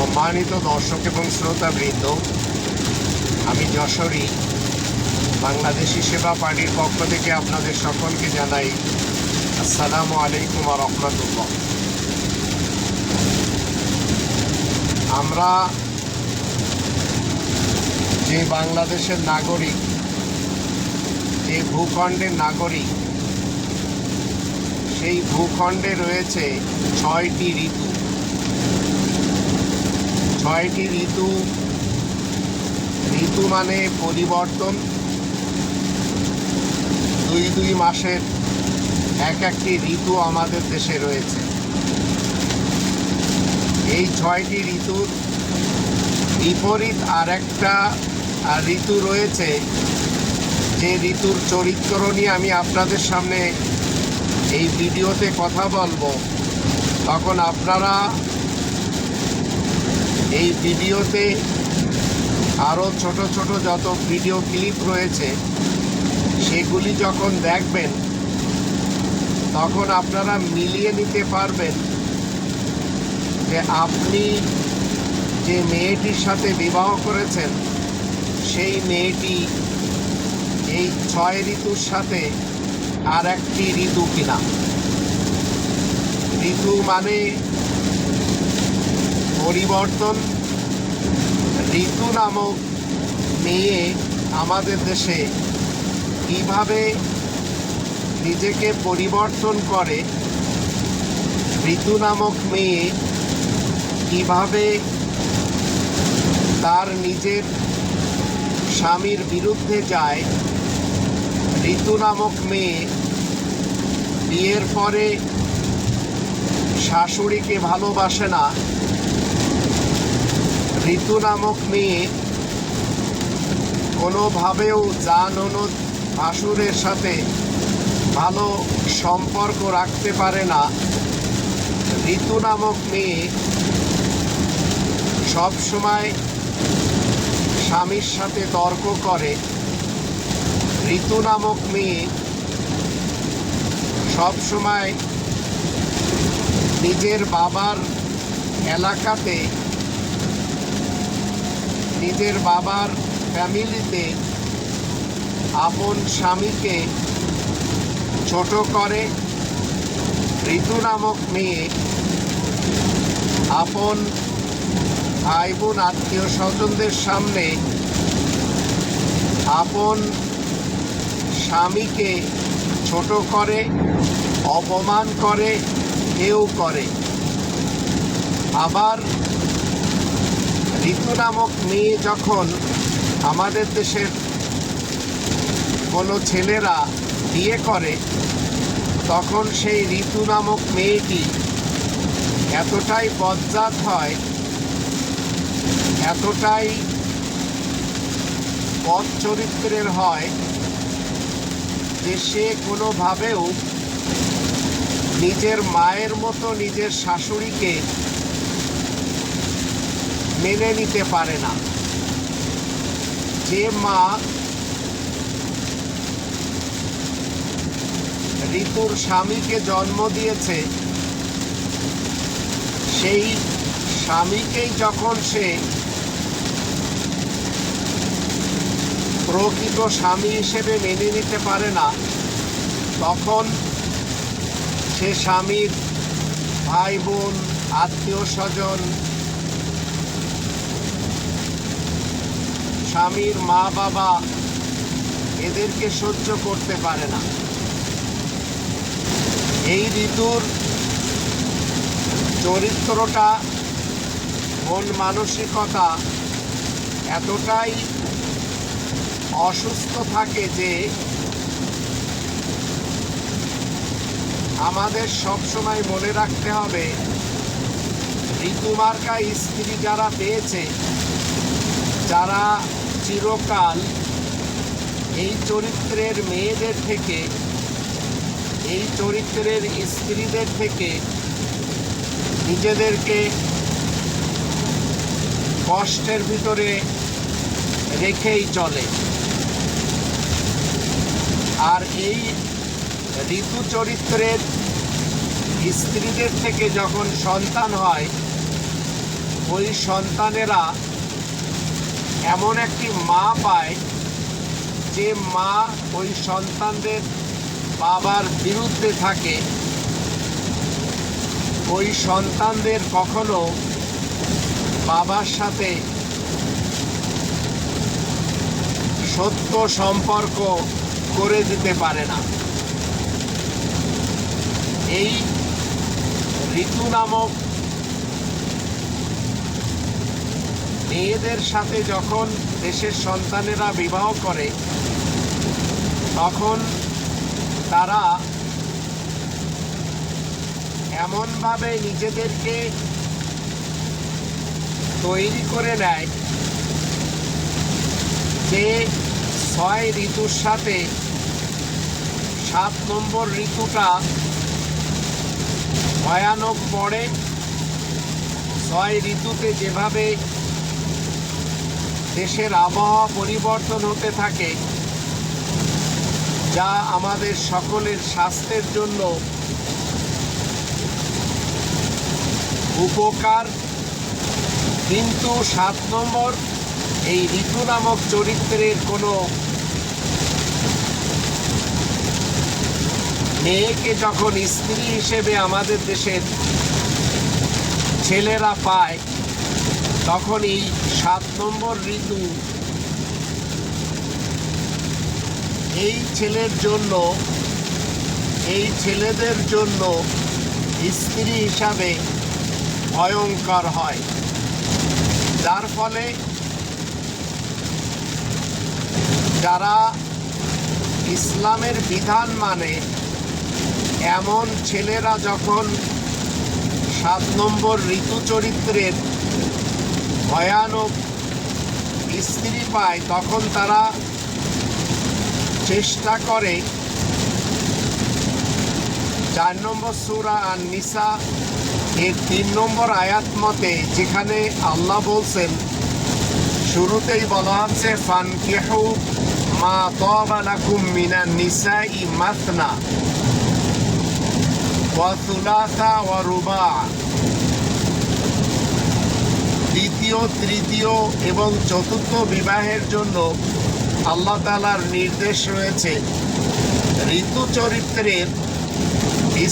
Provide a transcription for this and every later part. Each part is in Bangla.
সম্মানিত দর্শক এবং শ্রোতাবৃন্দ, আমি যশোরী, বাংলাদেশি সেবা পার্টির পক্ষ থেকে আপনাদের সকলকে জানাই আসসালামু আলাইকুম আর রহমতুল্লাহ। আমরা যে বাংলাদেশের নাগরিক, যে ভূখণ্ডের নাগরিক, সেই ভূখণ্ডে রয়েছে ছয়টি ঋতু। ছয়টি ঋতু ঋতু মানে পরিবর্তন। দুই দুই মাসের এক একটি ঋতু আমাদের দেশে রয়েছে। এই ছয়টি ঋতুর বিপরীত আর একটা ঋতু রয়েছে, যে ঋতুর চরিত্র নিয়ে আমি আপনাদের সামনে এই ভিডিওতে কথা বলব। তখন আপনারা এই ভিডিওতে আরও ছোট ছোট যত ভিডিও ক্লিপ রয়েছে, সেগুলি যখন দেখবেন, তখন আপনারা মিলিয়ে নিতে পারবেন যে আপনি যে মেয়েটির সাথে বিবাহ করেছেন, সেই মেয়েটি এই ছয় ঋতুর সাথে আর একটি ঋতু কিনা। ঋতু মানে পরিবর্তন। ঋতু নামক মেয়ে আমাদের দেশে কীভাবে নিজেকে পরিবর্তন করে, ঋতু নামক মেয়ে কীভাবে তার নিজের স্বামীর বিরুদ্ধে যায়, ঋতু নামক মেয়ে বিয়ের পরে শাশুড়িকে ভালোবাসে না ঋতু নামক মেয়ে কোনোভাবেও যা ননদ ভাসুরের সাথে ভালো সম্পর্ক রাখতে পারে না। ঋতু নামক মেয়ে সব সময় স্বামীর সাথে তর্ক করে। ঋতু নামক মেয়ে সব সময় নিজের বাবার এলাকাতে নিজের বাবার ফ্যামিলিতে আপন স্বামীকে ছোট করে ঋতু নামক মেয়ে, আপন ভাই বোন আত্মীয় স্বজনদের সামনে আপন স্বামীকে ছোট করে, অপমান করে, কেউ করে। আবার ঋতু নামক মেয়ে যখন আমাদের দেশের কোনো ছেলেরা বিয়ে করে, তখন সেই ঋতু নামক মেয়েটি এতটাই বজ্জাত হয়, এতটাই পথ চরিত্রের হয় যে সে কোনোভাবেও নিজের মায়ের মতো নিজের শাশুড়িকে মেনে নিতে পারে না। যে মা ঋতুর স্বামীকে জন্ম দিয়েছে, সেই স্বামীকেই যখন সে প্রকৃত স্বামী হিসেবে মেনে নিতে পারে না, তখন সে স্বামীর ভাই বোন, আত্মীয় স্বজন স্বামীর মা বাবা এদেরকে সহ্য করতে পারে না। এই ঋতুর চরিত্রটা মন মানসিকতা এতটাই অসুস্থ থাকে যে আমাদের সবসময় মনে রাখতে হবে, ঋতুমার্কা স্ত্রী যারা পেয়েছে, যারা চিরকাল এই চরিত্রের মেয়েদের থেকে, এই চরিত্রের স্ত্রীদের থেকে নিজেদেরকে কষ্টের ভিতরে রেখেই চলে। আর এই ঋতু চরিত্রের স্ত্রীদের থেকে যখন সন্তান হয়, ওই সন্তানেরা এমন একটি মা পায় যে মা ওই সন্তানদের বাবার বিরুদ্ধে থাকে। ওই সন্তানদের কখনো বাবার সাথে সত্য সম্পর্ক করে দিতে পারে না। এই ঋতু নামক মেয়েদের সাথে যখন দেশের সন্তানেরা বিবাহ করে, তখন তারা এমনভাবে নিজেদেরকে তৈরি করে নেয় যে ছয় ঋতুর সাথে সাত নম্বর ঋতুটা ভয়ানক পড়ে। ছয় ঋতুতে যেভাবে দেশের আবহাওয়া পরিবর্তন হতে থাকে, যা আমাদের সকলের স্বাস্থ্যের জন্য উপকার। কিন্তু সাত নম্বর, এই ঋতু নামক চরিত্রের কোনো মেয়েকে যখন স্ত্রী হিসেবে আমাদের দেশের ছেলেরা পায় তখন এই সাত নম্বর ঋতু এই ছেলের জন্য, এই ছেলেদের জন্য স্ত্রী হিসাবে ভয়ঙ্কর হয়। যার ফলে যারা ইসলামের বিধান মানে এমন ছেলেরা যখন সাত নম্বর ঋতু চরিত্রের ভয়ানক স্ত্রী পায়, তখন তারা চেষ্টা করে। চার নম্বর সুরা আর নিসা এর তিন নম্বর আয়াত মতে, যেখানে আল্লাহ বলছেন, শুরুতেই বলা হচ্ছে ফান কেহু মা তবালাকুম মিনা নিসা ই মাসনা ওয়াসুলাসা ওয়া রুবা। দ্বিতীয়, তৃতীয় এবং চতুর্থ বিবাহের জন্য আল্লাহ তালার নির্দেশ রয়েছে। ঋতু চরিত্রের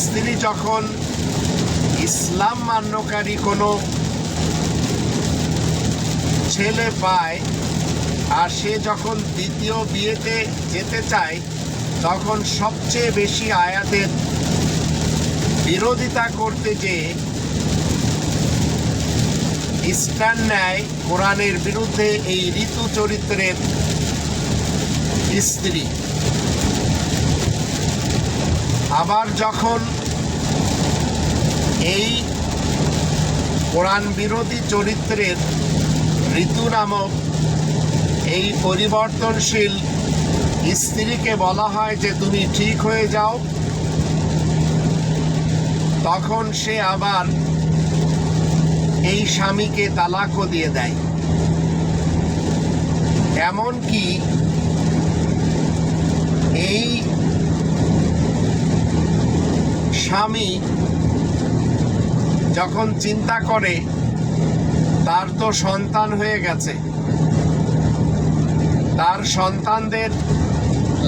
স্ত্রী যখন ইসলাম মান্যকারী কোনো ছেলে পায় আর সে যখন দ্বিতীয় বিয়েতে যেতে চায়, তখন সবচেয়ে বেশি আয়াতের বিরোধিতা করতে যে স্ট্যান্ড নেয় কোরআনের বিরুদ্ধে এই ঋতু চরিত্রের স্ত্রী। আবার যখন এই কোরআন বিরোধী চরিত্রের ঋতু নামক এই পরিবর্তনশীল স্ত্রীকে বলা হয় যে তুমি ঠিক হয়ে যাও, তখন সে আবার এই স্বামীকে তালাকও দিয়ে দেয়। এমনকি এই স্বামী যখন চিন্তা করে, তার তো সন্তান হয়ে গেছে। তার সন্তানদের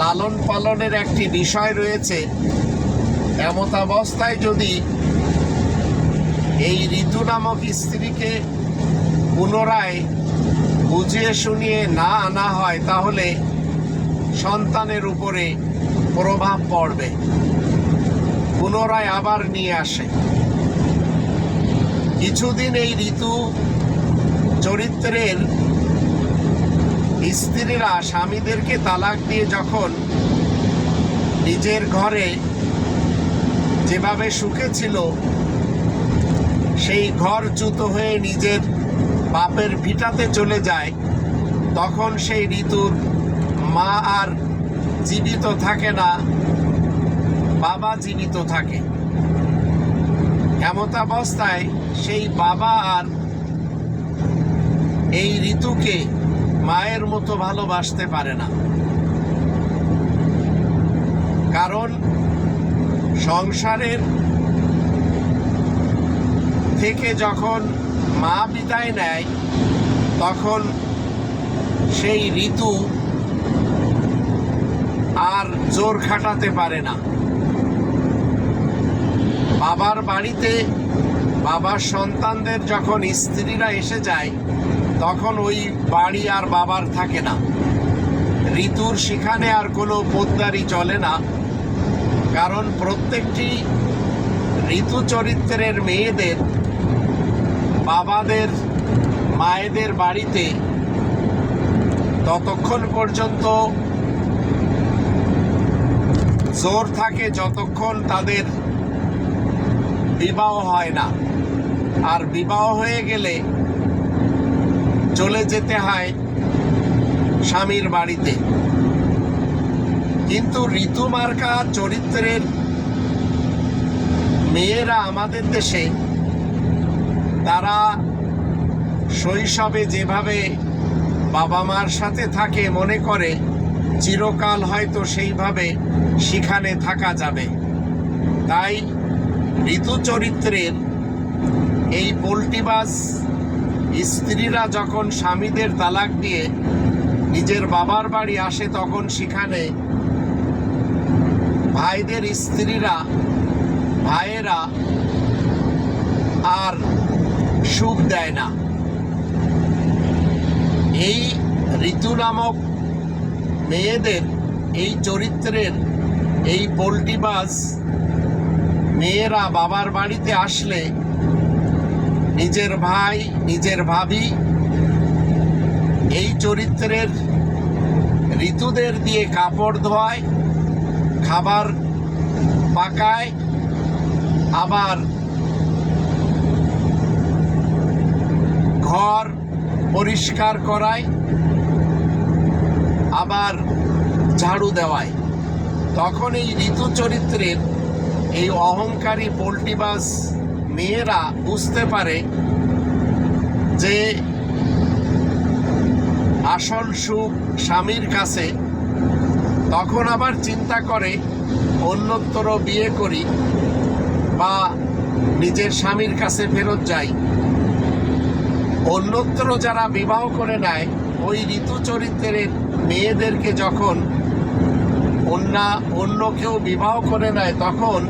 লালন পালনের একটি বিষয় রয়েছে, এমতাবস্থায় যদি এই ঋতু নামক স্ত্রীকে পুনরায় বুঝিয়ে শুনিয়ে না আনা হয়, তাহলে সন্তানের উপরে প্রভাব পড়বে। পুনরায় আবার নিয়ে আসে। কিছুদিন এই ঋতু চরিত্রের স্ত্রীরা স্বামীদেরকে তালাক দিয়ে যখন নিজের ঘরে যেভাবে সুখে ছিল সেই ঘর চ্যুত হয়ে নিজের বাপের ভিটাতে চলে যায়, তখন সেই ঋতুর মা আর জীবিত থাকে না, বাবা জীবিত থাকে। এমতাবস্থায় সেই বাবা আর এই ঋতুকে মায়ের মতো ভালোবাসতে পারে না। কারণ সংসারের থেকে যখন মা বিদায় নেয়, তখন সেই ঋতু আর জোর খাটাতে পারে না। বাবার বাড়িতে বাবার সন্তানদের যখন স্ত্রীরা এসে যায়, তখন ওই বাড়ি আর বাবার থাকে না। ঋতুর সেখানে আর কোনো পোদ্দারি চলে না। কারণ প্রত্যেকটি ঋতু চরিত্রের মেয়েদের বাবাদের, মায়েদের বাড়িতে ততক্ষণ পর্যন্ত জোর থাকে যতক্ষণ তাদের বিবাহ হয় না। আর বিবাহ হয়ে গেলে চলে যেতে হয় স্বামীর বাড়িতে। কিন্তু ঋতুমার্কা চরিত্রের মেয়েরা আমাদের দেশে তারা শৈশবে যেভাবে বাবা মার সাথে থাকে মনে করে, চিরকাল হয়তো সেইভাবে সেখানে থাকা যাবে। তাই ঋতু চরিত্রের এই পোল্টিবাস স্ত্রীরা যখন স্বামীদের তালাক দিয়ে নিজের বাবার বাড়ি আসে, তখন সেখানে ভাইদের স্ত্রীরা, ভাইয়েরা আর সুখ দেয় না। এই ঋতু নামক মেয়েদের, এই চরিত্রের, এই পোল্টিবাস মেয়েরা বাবার বাড়িতে আসলে নিজের ভাই, নিজের ভাবি এই চরিত্রের ঋতুদের দিয়ে কাপড় ধোয়ায় খাবার পাকায়, আবার ঘর পরিষ্কার করায় আবার ঝাড়ু দেওয়ায় তখন এই ঋতু চরিত্রের এই অহংকারী পোল্টিবাস মেয়েরা বুঝতে পারে যে আসল সুখ স্বামীর কাছে। তখন আবার চিন্তা করে, অন্যত্র বিয়ে করি বা নিজের স্বামীর কাছে ফেরত যাই। অন্যত্র যারা বিবাহ করে নেয়, ওই ঋতু চরিত্রের মেয়েদেরকে যখন অন্য অন্য কেউ বিবাহ করে নেয়, তখন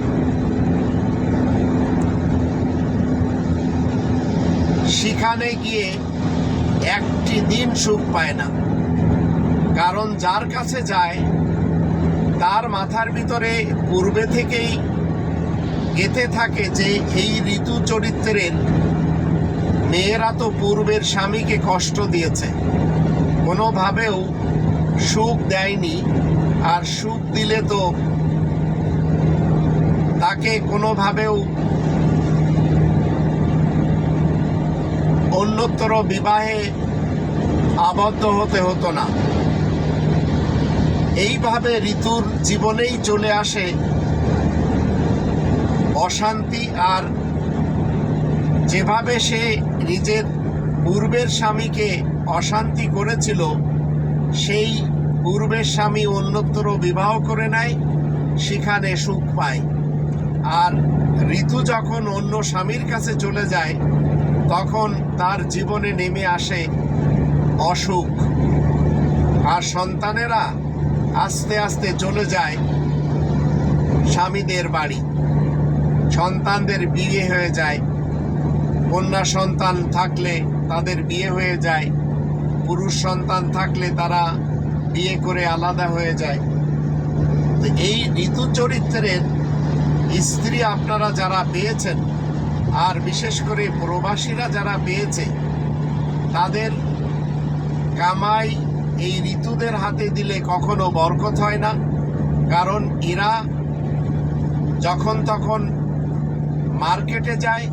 সেখানে গিয়ে একটি দিন সুখ পায় না। কারণ যার কাছে যায়, তার মাথার ভিতরে পূর্বে থেকেই গেতে থাকে যে এই ঋতু চরিত্রের মেয়েরা তো পূর্বের স্বামীকে কষ্ট দিয়েছে। কোনোভাবেও সুখ দেয়নি, আর সুখ দিলে তো তাকে কোনোভাবেও অন্যতর বিবাহে আবদ্ধ হতে হতো না। এইভাবে ঋতুর জীবনেই চলে আসে অশান্তি আর যেভাবে সে নিজের পূর্বের স্বামীকে অশান্তি করেছিল, সেই পূর্বের স্বামী অন্যত্র বিবাহ করে নেয়, সেখানে সুখ পায়। আর ঋতু যখন অন্য স্বামীর কাছে চলে যায়, তখন তার জীবনে নেমে আসে অসুখ। আর সন্তানেরা আস্তে আস্তে চলে যায় স্বামীদের বাড়ি। সন্তানদের বিয়ে হয়ে যায়। কন্যা সন্তান থাকলে তাদের বিয়ে হয়ে যায়, পুরুষ সন্তান থাকলে তারা বিয়ে করে আলাদা হয়ে যায়। তো এই ঋতু চরিত্রের স্ত্রী আপনারা যারা পেয়েছেন, আর বিশেষ করে প্রবাসীরা যারা পেয়েছে, তাদের কামাই এই ঋতুদের হাতে দিলে কখনো বরকত হয় না, কারণ এরা যখন তখন মার্কেটে যায়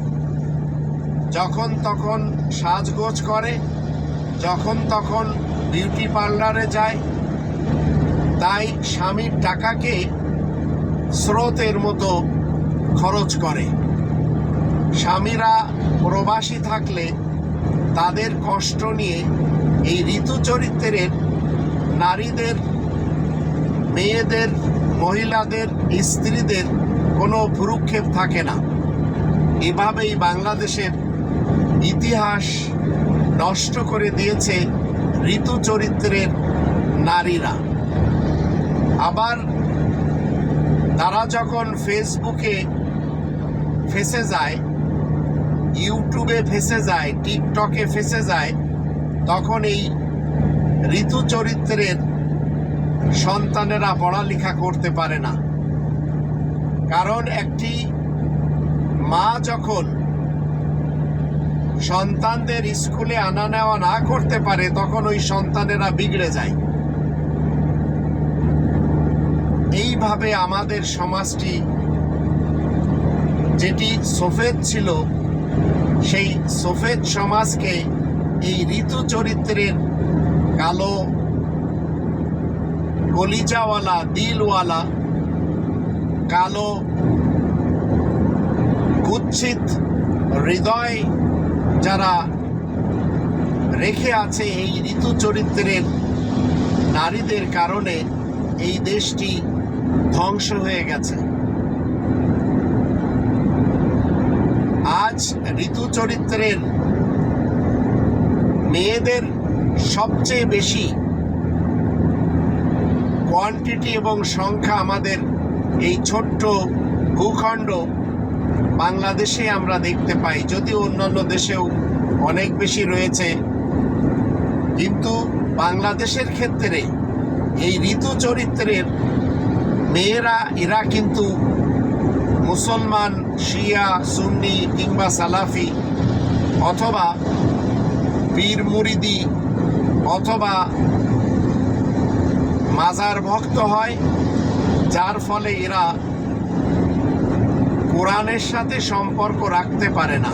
যখন তখন সাজগোজ করে, যখন তখন বিউটি পার্লারে যায়, তাই স্বামীর টাকাকে স্রোতের মতো খরচ করে। স্বামীরা প্রবাসী থাকলে তাদের কষ্ট নিয়ে এই ঋতু চরিত্রের নারীদের, মেয়েদের, মহিলাদের, স্ত্রীদের কোনো ভুরুক্ষেপ থাকে না। এভাবেই বাংলাদেশের ইতিহাস নষ্ট করে দিয়েছে ঋতু চরিত্রের নারীরা। আবার তারা যখন ফেসবুকে ফেসে যায়, ইউটিউবে ফেসে যায়, টিকটকে ফেসে যায়, তখন এই ঋতু চরিত্রের সন্তানেরা পড়ালেখা করতে পারে না। কারণ একটি মা যখন সন্তানদের স্কুলে আনা নেওয়া না করতে পারে, তখন ওই সন্তানেরা বিগড়ে যায়। এইভাবে আমাদের সমাজটি, যেটি সফেদ ছিল, সেই সফেদ সমাজকে এই ঋতু চরিত্রের কালো কলিজাওয়ালা, দিলওয়ালা, কালো কুচ্ছিত হৃদয় যারা রেখে আছে এই ঋতু চরিত্রের নারীদের কারণে এই দেশটি ধ্বংস হয়ে গেছে। আজ ঋতু চরিত্রের মেয়েদের সবচেয়ে বেশি কোয়ান্টিটি এবং সংখ্যা আমাদের এই ছোট্ট ভূখণ্ড বাংলাদেশে আমরা দেখতে পাই, যদিও অন্যান্য দেশেও অনেক বেশি রয়েছে। কিন্তু বাংলাদেশের ক্ষেত্রে এই ঋতু চরিত্রের মেয়েরা, এরা কিন্তু মুসলমান, শিয়া, সুন্নি কিংবা সালাফি অথবা পীর মুরিদি অথবা মাজার ভক্ত হয়, যার ফলে এরা কোরআনের সাথে সম্পর্ক রাখতে পারে না।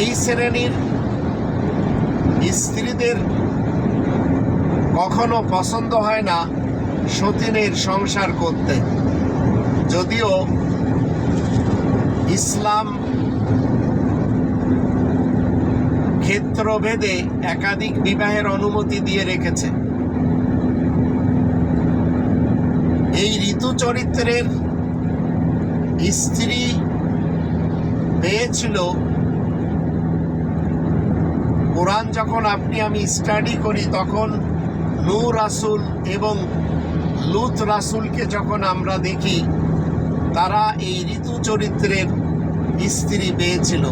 এই শ্রেণির স্ত্রীদের কখনো পছন্দ হয় না সতীনের সংসার করতে। যদিও ইসলাম ক্ষেত্রভেদে একাধিক বিবাহের অনুমতি দিয়ে রেখেছে। এই ঋতু চরিত্রের স্ত্রী পেয়েছিল। কোরআন যখন আপনি আমি স্টাডি করি, তখন নু রাসুল এবং লুত রাসুলকে যখন আমরা দেখি, তারা এই ঋতু চরিত্রের স্ত্রী পেয়েছিল।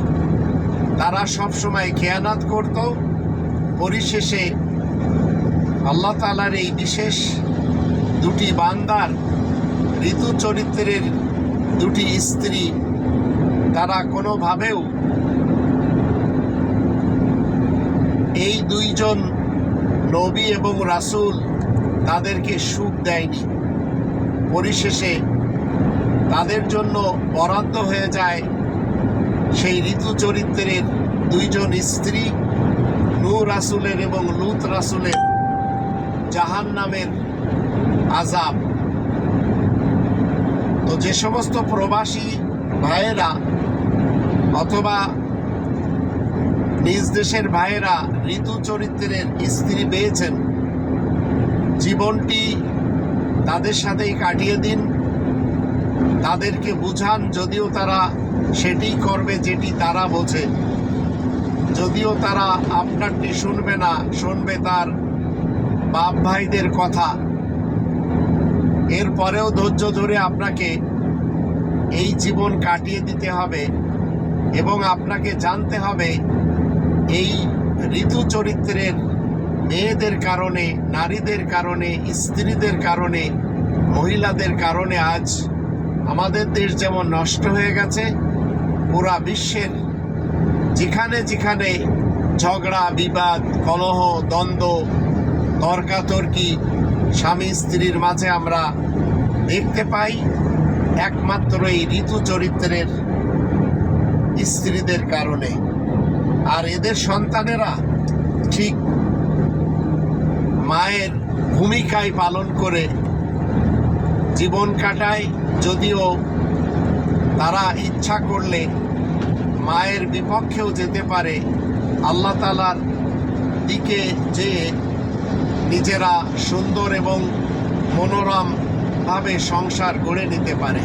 তারা সবসময় খেয়ানাত করত। পরিশেষে আল্লাহ তালার এই বিশেষ দুটি বান্দার ঋতু চরিত্রের দুটি স্ত্রী, তারা কোনোভাবেও এই দুইজন নবী এবং রাসূল তাদেরকে সুখ দেয়নি। পরিশেষে তাদের জন্য বরাদ্দ হয়ে যায় সেই ঋতু চরিত্রের দুইজন স্ত্রী নূ রাসুলের এবং লুত রাসুলের জাহান নামের আজাব যে সমস্ত প্রবাসী ভাইয়েরা অথবা নিজ দেশের ভাইয়েরা ঋতু চরিত্রের স্ত্রী পেয়েছেন, জীবনটি তাদের সাথেই কাটিয়ে দিন। তাদেরকে বুঝান, যদিও তারা সেটি করবে যেটি তারা বোঝে। যদিও তারা আপনারটি শুনবে না, শুনবে তার বাপ ভাইদের কথা। এরপরেও ধৈর্য ধরে আপনাকে এই জীবন কাটিয়ে দিতে হবে এবং আপনাকে জানতে হবে এই ঋতু চরিত্রের মেয়েদের কারণে, নারীদের কারণে, স্ত্রীদের কারণে, মহিলাদের কারণে আজ আমাদের দেশ যেমন নষ্ট হয়ে গেছে, পুরা বিশ্বের যেখানে যেখানে ঝগড়া, বিবাদ, কলহ, দ্বন্দ্ব, তর্কাতর্কি স্বামী স্ত্রীর মাঝে আমরা দেখতে পাই। একমাত্র এই ঋতু চরিত্রের স্ত্রীদের কারণে। আর এদের সন্তানেরা ঠিক মায়ের ভূমিকায় পালন করে জীবন কাটায়, যদিও তারা ইচ্ছা করলে মায়ের বিপক্ষেও যেতে পারে। আল্লাহ তালার দিকে যে নিজেরা সুন্দর এবং মনোরম ভাবে সংসার গড়ে নিতে পারে।